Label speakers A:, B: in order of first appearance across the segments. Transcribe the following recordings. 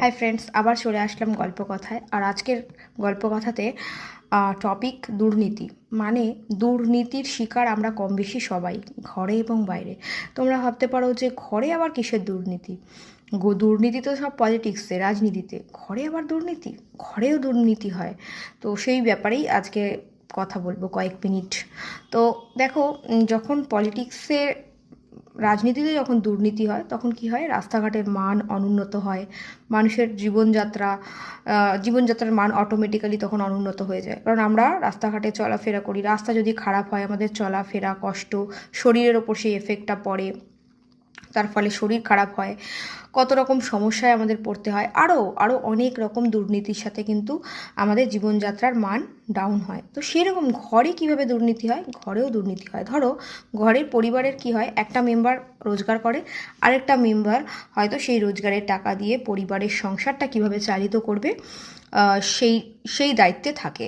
A: Hi friends আবার চলে আসলাম গল্প কথায় আর আজকের গল্প কথাতে টপিক দুর্নীতি। মানে দুর্নীতির শিকার আমরা কম বেশি সবাই, ঘরে এবং বাইরে। তোমরা ভাবতে পারো যে ঘরে আবার কিসের দুর্নীতি? গো, দুর্নীতি তো সব পলিটিক্সে রাজনীতিতে। ঘরে আবার দুর্নীতি? ঘরেও দুর্নীতি হয়। তো সেই ব্যাপারেই আজকে কথা বলব কয়েক মিনিট। তো দেখো যখন পলিটিক্সে রাজনীতিতে যখন দুর্নীতি হয়, তখন কি হয়? রাস্তাঘাটের মান অনুন্নত হয়। মানুষের জীবনযাত্রা জীবনযাত্রার মান অটোমেটিক্যালি তখন অনুন্নত হয়ে যায়। কারণ আমরা রাস্তাঘাটে চলাফেরা করি, রাস্তা যদি খারাপ হয়, আমাদের চলাফেরা কষ্ট, শরীরের ওপর সেই এফেক্টটা পড়ে। তার ফলে শরীর খারাপ হয়, কত রকম সমস্যায় আমাদের পড়তে হয় আরও আরও অনেক রকম দুর্নীতির সাথে কিন্তু আমাদের জীবনযাত্রার মান ডাউন হয়। তো সেরকম ঘরে কীভাবে দুর্নীতি হয়? ঘরেও দুর্নীতি হয়। ধরো, ঘরের পরিবারের কি হয়? একটা মেম্বার রোজগার করে, আরেকটা মেম্বার হয়তো সেই রোজগারের টাকা দিয়ে পরিবারের সংসারটা কীভাবে চালিত করবে সেই সেই দায়িত্বে থাকে।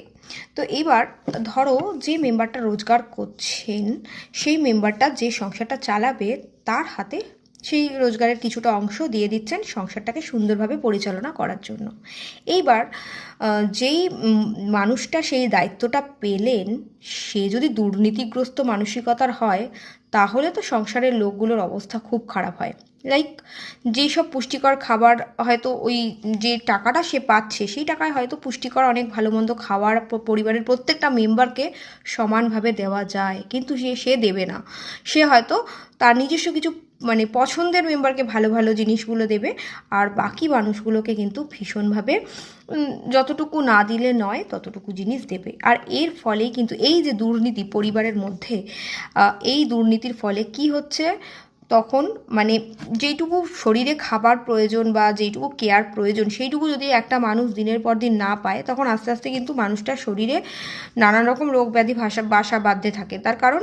A: তো এবার ধরো, যে মেম্বারটা রোজগার করছেন, সেই মেম্বারটা যে সংসারটা চালাবে, তার হাতে সেই রোজগারের কিছুটা অংশ দিয়ে দিচ্ছেন সংসারটাকে সুন্দরভাবে পরিচালনা করার জন্য। এইবার যেই মানুষটা সেই দায়িত্বটা পেলেন, সে যদি দুর্নীতিগ্রস্ত মানসিকতার হয়, তাহলে তো সংসারের লোকগুলোর অবস্থা খুব খারাপ হয়। লাইক যেই সব পুষ্টিকর খাবার হয়তো ওই যে টাকাটা সে পাচ্ছে, সেই টাকায় হয়তো পুষ্টিকর অনেক ভালো মন্দ প- পরিবারের প্রত্যেকটা মেম্বারকে সমানভাবে দেওয়া যায়, কিন্তু সে সে দেবে না। সে হয়তো তার নিজস্ব কিছু মানে পছন্দের মেম্বারকে ভালো ভালো জিনিসগুলো দেবে, আর বাকি মানুষগুলোকে কিন্তু ভীষণভাবে যতটুকু না দিলে নয়, ততটুকু জিনিস দেবে। আর এর ফলেই কিন্তু এই যে দুর্নীতি পরিবারের মধ্যে এই দুর্নীতির ফলে কি হচ্ছে? তখন মানে যেইটুকু শরীরে খাবার প্রয়োজন বা যেইটুকু কেয়ার প্রয়োজন, সেইটুকু যদি একটা মানুষ দিনের পর দিন না পায়, তখন আস্তে আস্তে কিন্তু মানুষটার শরীরে নানান রকম রোগ ব্যাধি ভাষা, বাসা বাঁধতে থাকে। তার কারণ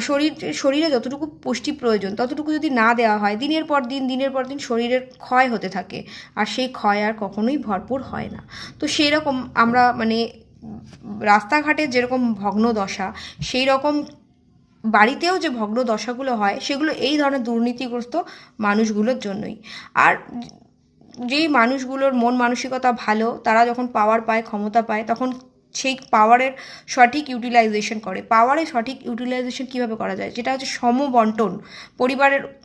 A: শরীর, শরীরে যতটুকু পুষ্টি প্রয়োজন, ততটুকু যদি না দেওয়া হয়, দিনের পর দিন, দিনের পর দিন শরীরের ক্ষয় হতে থাকে। আর সেই ক্ষয় আর কখনোই ভরপুর হয় না। তো সেই রকম আমরা মানে রাস্তাঘাটে যেরকম ভগ্ন দশা সেই রকম বাড়িতেও যে ভগ্ন দশাগুলো হয়, সেগুলো এই ধরনের দুর্নীতিগ্রস্ত মানুষগুলোর জন্যই। আর যেই মানুষগুলোর মন মানসিকতা ভালো, তারা যখন পাওয়ার পায়, ক্ষমতা পায়, তখন সেই পাওয়ারের সঠিক ইউটিলাইজেশন করে। পাওয়ারের সঠিক ইউটিলাইজেশন কীভাবে করা যায়? যেটা হচ্ছে সমবন্টন। পরিবারের,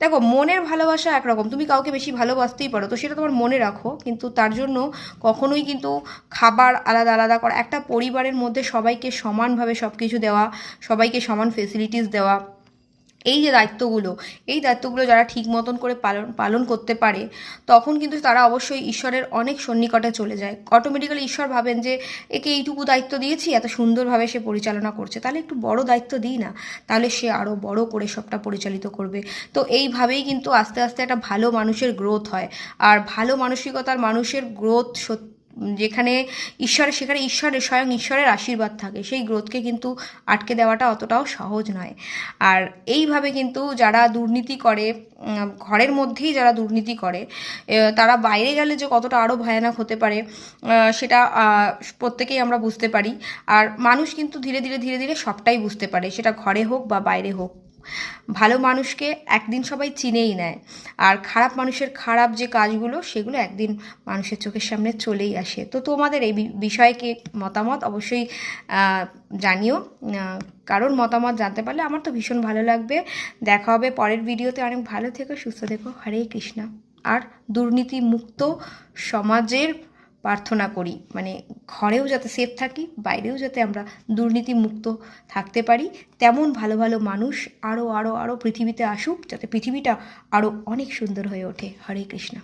A: দেখো, মনের ভালোবাসা একরকম। তুমি কাউকে বেশি ভালোবাসতেই পারো, তো সেটা তোমার মনে রাখো। কিন্তু তার জন্য কখনোই কিন্তু খাবার আলাদা আলাদা করা, একটা পরিবারের মধ্যে সবাইকে সমানভাবে সব কিছু দেওয়া, সবাইকে সমান ফেসিলিটিস দেওয়া এই যে দায়িত্বগুলো, এই দায়িত্বগুলো যারা ঠিক মতন করে পালন পালন করতে পারে, তখন কিন্তু তারা অবশ্যই ঈশ্বরের অনেক সন্নিকটে চলে যায়। অটোমেটিক্যালি ঈশ্বর ভাবেন যে, একে এইটুকু দায়িত্ব দিয়েছি, এত সুন্দরভাবে সে পরিচালনা করছে। তাহলে একটু বড় দায়িত্ব দিই না, তাহলে সে আরও বড় করে সবটা পরিচালিত করবে। তো এইভাবেই কিন্তু আস্তে আস্তে একটা ভালো মানুষের গ্রোথ হয়। আর ভালো মানসিকতার মানুষের গ্রোথ সত্যি যেখানে ঈশ্বরের, সেখানে ঈশ্বরের, স্বয়ং ঈশ্বরের আশীর্বাদ থাকে, সেই গ্রোথকে কিন্তু আটকে দেওয়াটা অতটাও সহজ নয়। আর এইভাবে কিন্তু যারা দুর্নীতি করে ঘরের মধ্যেই যারা দুর্নীতি করে তারা বাইরে গেলে যে কতটা আরও ভয়ানক হতে পারে সেটা প্রত্যেকেই আমরা বুঝতে পারি। আর মানুষ কিন্তু ধীরে ধীরে ধীরে ধীরে সবটাই বুঝতে পারে, সেটা ঘরে হোক বা বাইরে হোক। ভালো মানুষকে একদিন সবাই চিনেই নেয়। আর খারাপ মানুষের খারাপ যে কাজগুলো, সেগুলো একদিন মানুষের চোখের সামনে চলেই আসে। তো তোমাদের এই বি- বিষয়ে কি মতামত অবশ্যই জানিও। কারোর মতামত জানতে পারলে আমার তো ভীষণ ভালো লাগবে। দেখা হবে পরের ভিডিওতে। অনেক ভালো থেকো, সুস্থ থেকো। হরে কৃষ্ণা। আর দুর্নীতি মুক্ত সমাজের প্রার্থনা করি। মানে ঘরেও যাতে সেফ থাকি, বাইরেও যাতে আমরা দুর্নীতিমুক্ত থাকতে পারি, তেমন ভালো ভালো মানুষ আরও আরও আরও পৃথিবীতে আসুক, যাতে পৃথিবীটা আরও অনেক সুন্দর হয়ে ওঠে। হরে কৃষ্ণ।